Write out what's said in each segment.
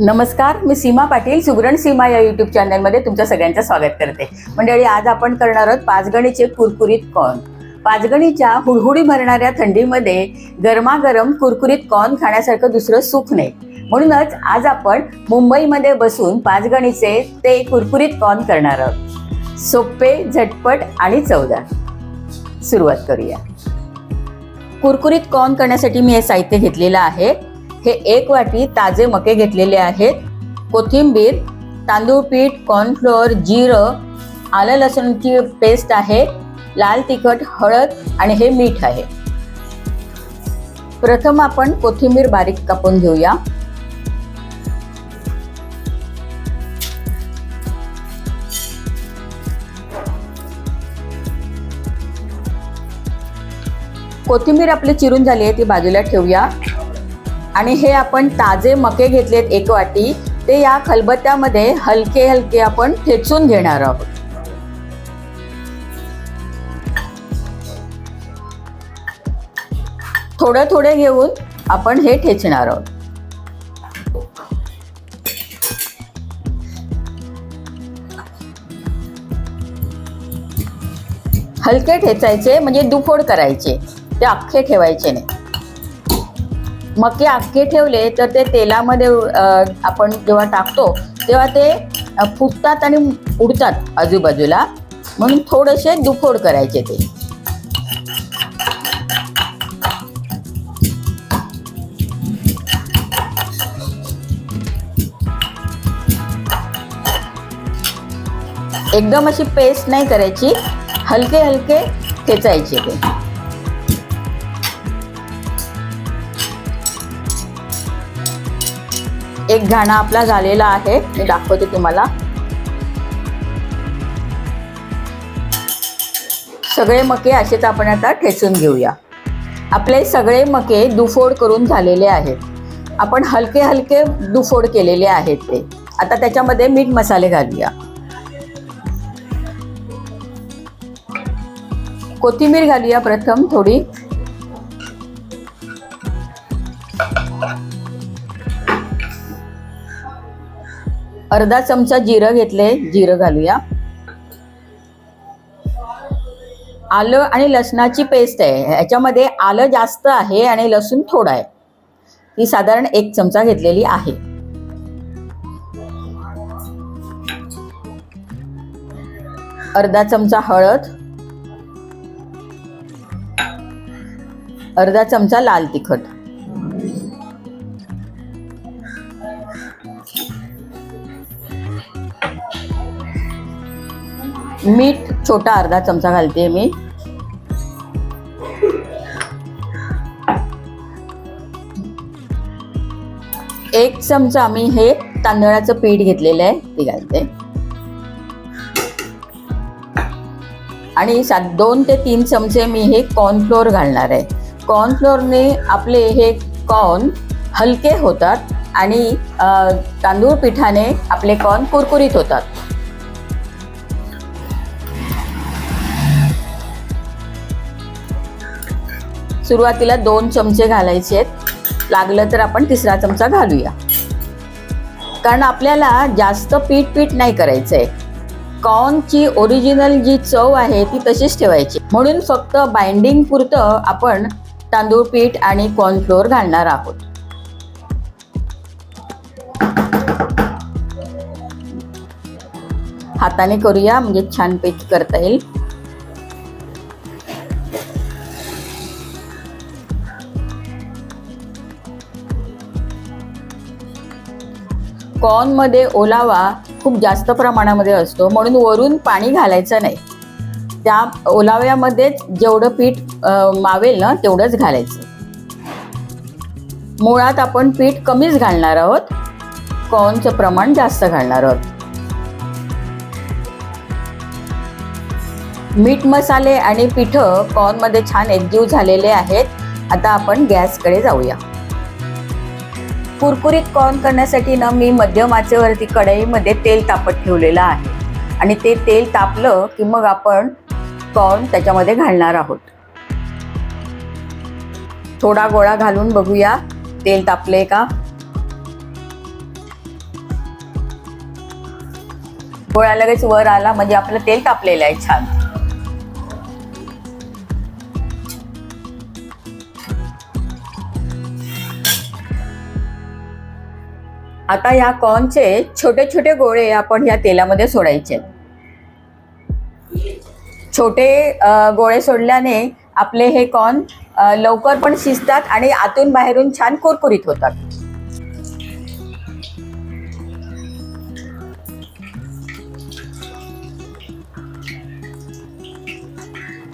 नमस्कार मी सीमा पाटील सुगरण सीमा या युट्यूब चॅनलमध्ये तुमच्या सगळ्यांचं स्वागत करते. मंडळी आज आपण करणार आहोत पाचगणीचे कुरकुरीत कॉर्न. पाचगणीच्या हुडहुडी भरणाऱ्या थंडीमध्ये गरमागरम कुरकुरीत कॉर्न खाण्यासारखं दुसरं सुख नाही. म्हणूनच आज आपण मुंबईमध्ये बसून पाचगणीचे ते कुरकुरीत कॉर्न करणार आहोत. सोपे झटपट आणि चवदार. सुरुवात करूया. कुरकुरीत कॉर्न करण्यासाठी मी हे साहित्य घेतलेलं आहे. हे एक वाटी ताजे मके घेतलेले आहेत. कोथिंबीर तांदूळ पीठ कॉर्नफ्लोअर जिरं आलं लसूणची पेस्ट आहे. लाल तिखट हळद आणि हे मीठ आहे. प्रथम आपण कोथिंबीर बारीक कापून घेऊया. कोथिंबीर आपली चिरून झाली आहे ती बाजूला ठेवूया. आणि हे आपण ताजे मके घेतलेत एक वाटी ते या खलबत्त्यामध्ये हलके हलके आपण ठेचून घेणार आहोत. थोडं थोडे घेऊन आपण हे ठेचणार आहोत. हलके ठेचायचे म्हणजे दुफोड करायचे ते अख्खे ठेवायचे नाही. मके अख्खे ठेवले तर ते तेलामध्ये आपण जेव्हा टाकतो तेव्हा ते फुटतात आणि उडतात आजूबाजूला. म्हणून थोडेसे दुफोड करायचे ते. एकदम अशी पेस्ट नाही करायची. हलके हलके ठेचायचे ते. एक घाणा आपला झालेला आहे. मी दाखवते तुम्हाला. सगळे मके असेच आपण आता ठेचून घेऊया. आपले सगळे मके दुफोड करून झालेले आहेत. आपण हलके हलके दुफोड केलेले आहेत ते. आता त्याच्यामध्ये मीठ मसाले घालूया. कोथिंबीर घालूया प्रथम थोडी. अर्धा चमचा जिरं घेतले जिरं घालूया. आलं आणि लसणाची पेस्ट आहे. ह्याच्यामध्ये आलं जास्त आहे आणि लसूण थोडं आहे. ती साधारण एक चमचा घेतलेली आहे. अर्धा चमचा हळद. अर्धा चमचा लाल तिखट. मीठ छोटा अर्धा चमचा घालते मी. एक चमचा मी हे तांदळाचं पीठ घेतलेलं आहे ते घालते. आणि सात दोन ते तीन चमचे मी हे कॉर्नफ्लोअर घालणार आहे. कॉर्नफ्लोअरने आपले हे कॉर्न हलके होतात आणि तांदूळ पिठाने आपले कॉर्न कुरकुरीत होतात. सुरुवातीला दोन चमचे घालायचे आहेत. लागलं तर आपण तिसरा चमचा घालूया. कारण आपल्याला जास्त पीठ पीठ नाही करायचंय. कॉर्नची ओरिजिनल जी चव आहे ती तशीच ठेवायची. म्हणून फक्त बाइंडिंग पुरतं आपण तांदूळ पीठ आणि कॉर्नफ्लोअर घालणार आहोत. हाताने करूया म्हणजे छान पीठ करता येईल. कॉर्नमध्ये ओलावा खूप जास्त प्रमाणामध्ये असतो. म्हणून वरून पाणी घालायचं नाही. त्या ओलाव्यामध्येच जेवढं पीठ मावेल ना तेवढंच घालायचं. मुळात आपण पीठ कमीच घालणार आहोत. कॉर्नचं प्रमाण जास्त घालणार आहोत. मीठ मसाले आणि पिठं कॉर्नमध्ये छान एकजीव झालेले आहेत. आता आपण गॅसकडे जाऊया. कुरकुरीत कॉर्न करण्यासाठी ना मी मध्यम आचेवरती कढईमध्ये तेल तापत ठेवलेलं आहे. आणि ते तेल तापलं की मग आपण कॉर्न त्याच्यामध्ये घालणार आहोत. थोडा गोळा घालून बघूया. तेल तापले का? गोळा लगेच वर आला म्हणजे आपलं तेल तापलेलं आहे छान. आता या कॉर्नचे छोटे छोटे गोळे आपण या तेलामध्ये सोडायचे छोटे गोळे सोडल्याने आपले हे कॉर्न लवकर पण शिजतात आणि आतून बाहेरून छान कुरकुरीत होतात.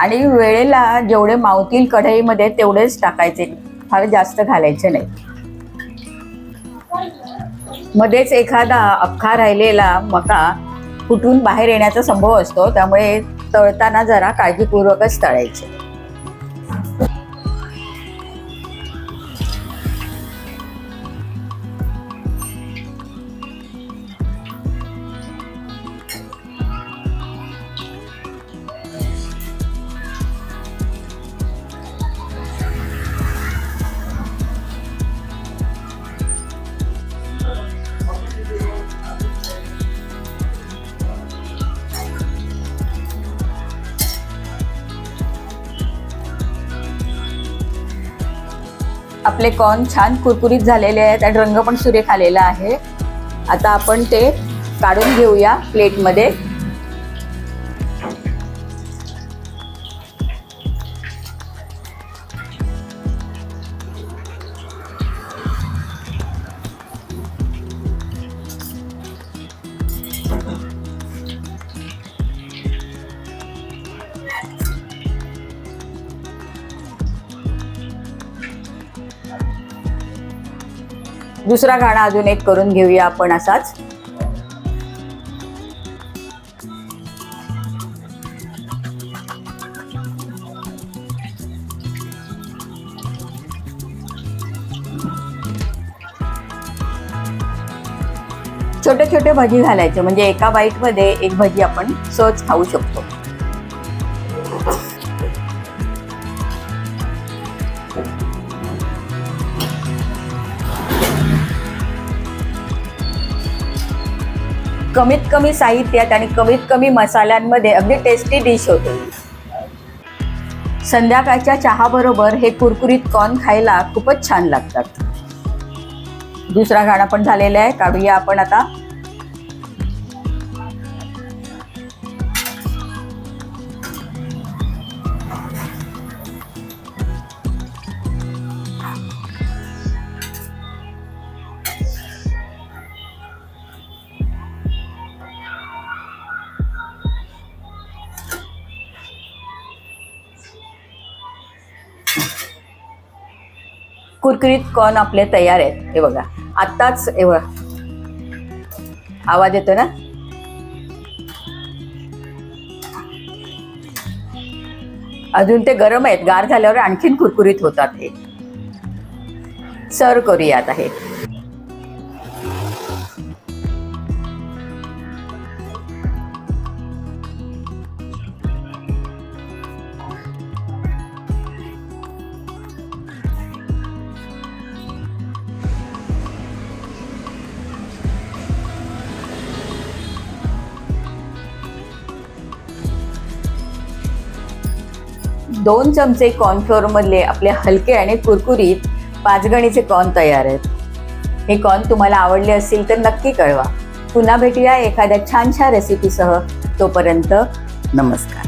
आणि वेळेला जेवढे मावतील कढईमध्ये तेवढेच टाकायचे. फार जास्त घालायचे नाही. मध्येच एखादा अख्खा राहिलेला मका फुटून बाहेर येण्याचा संभव असतो त्यामुळे तळताना जरा काळजीपूर्वकच तळायचे. आपले कॉर्न छान कुरकुरीत झालेले आहेत आणि रंग पण सुरेख आलेला आहे. आता आपण ते काढून घेऊया प्लेटमध्ये. दुसरा गाणा अजून एक करून घेऊया आपण असाच. छोटे छोटे भजी घालायचे म्हणजे एका बाईटमध्ये एक भजी आपण सहज खाऊ शकतो. कमीत कमी साहित्यात आणि कमीत कमी मसाल्यांमध्ये अगदी टेस्टी डिश होते. संध्याकाळच्या चहाबरोबर हे कुरकुरीत कॉर्न खायला खूपच छान लागतात. दुसरा गाणा पण झालेला आहे. काढूया आपण आता. कुरकुरीत कॉर्न आपले तयार आहेत. हे बघा. आत्ताच हे बघा. आवाज येतो ना? अजून ते गरम आहेत. गार झाल्यावर आणखीन कुरकुरीत होतात हे. सर्व करूया आता दोन चमचे कॉर्नफ्लोअरमधले आपले हलके आणि कुरकुरीत पाचगणीचे कॉर्न तयार आहेत. हे कॉर्न तुम्हाला आवडले असतील तर नक्की कळवा. पुन्हा भेटूया एखाद्या छानशा रेसिपीसह. तोपर्यंत नमस्कार.